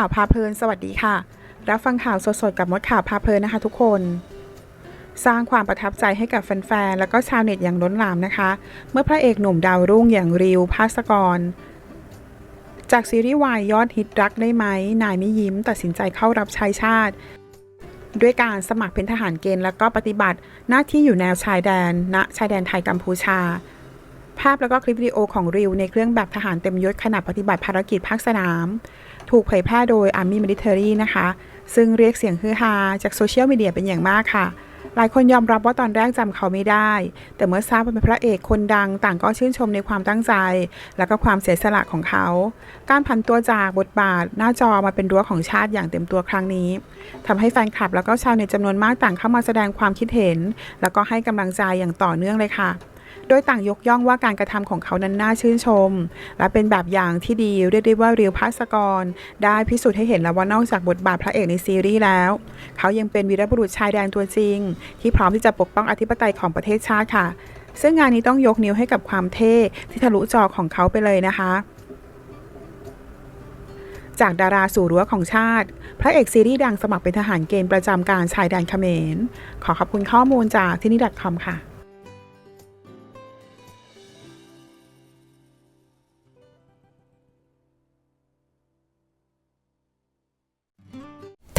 ข่าวพาเพลิน สวัสดีค่ะ รับฟังข่าวสดๆกับมดข่าวพาเพลินนะคะ ทุกคน สร้างความประทับใจให้กับแฟนๆ แล้วก็ชาวเน็ตอย่างล้นหลามนะคะ เมื่อพระเอกหนุ่มดาวรุ่งอย่างริวภาสกร จากซีรีส์วายยอดฮิตรักได้ไหม นายไม่ยิ้มตัดสินใจเข้ารับใช้ชาติ ด้วยการสมัครเป็นทหารเกณฑ์แล้วก็ปฏิบัติหน้าที่อยู่แนวชายแดน ณ ชายแดนไทยกัมพูชาภาพแล้วก็คลิปวิดีโอของริวในเครื่องแบบทหารเต็มยศขณะปฏิบัติภารกิจภาคสนาม ถูกเผยแพร่โดย Army Military นะคะ ซึ่งเรียกเสียงฮือฮาจากโซเชียลมีเดียเป็นอย่างมากค่ะ หลายคนยอมรับว่าตอนแรกจำเขาไม่ได้ แต่เมื่อทราบว่าเป็นพระเอกคนดังต่างก็ชื่นชมในความตั้งใจ และก็ความเสียสละของเขา การผันตัวจากบทบาทหน้าจอมาเป็นรั้วของชาติอย่างเต็มตัวครั้งนี้ทำให้แฟนคลับแล้วก็ชาวเน็ตจำนวนมากต่างเข้ามาแสดงความคิดเห็น แล้วก็ให้กำลังใจอย่างต่อเนื่องเลยค่ะ โดยต่างยกย่องว่าการกระทำของเขานั้นน่าชื่นชม และเป็นแบบอย่างที่ดีเรียกได้ว่ารียวพัสกร ได้พิสูจน์ให้เห็นแล้วว่านอกจากบทบาทพระเอกในซีรีส์แล้ว เขายังเป็นวีรบุรุษชายแดนตัวจริง ที่พร้อมที่จะปกป้องอธิปไตยของประเทศชาติค่ะ ซึ่งงานนี้ต้องยกนิ้วให้กับความเท่ที่ทะลุจอของเขาไปเลยนะคะจากดาราสู่รั้วของชาติ พระเอกซีรีส์ดังสมัครเป็นทหารเกณฑ์ประจำการชายแดนเขมร ขอขอบคุณข้อมูลจากที่นี่ .com ค่ะ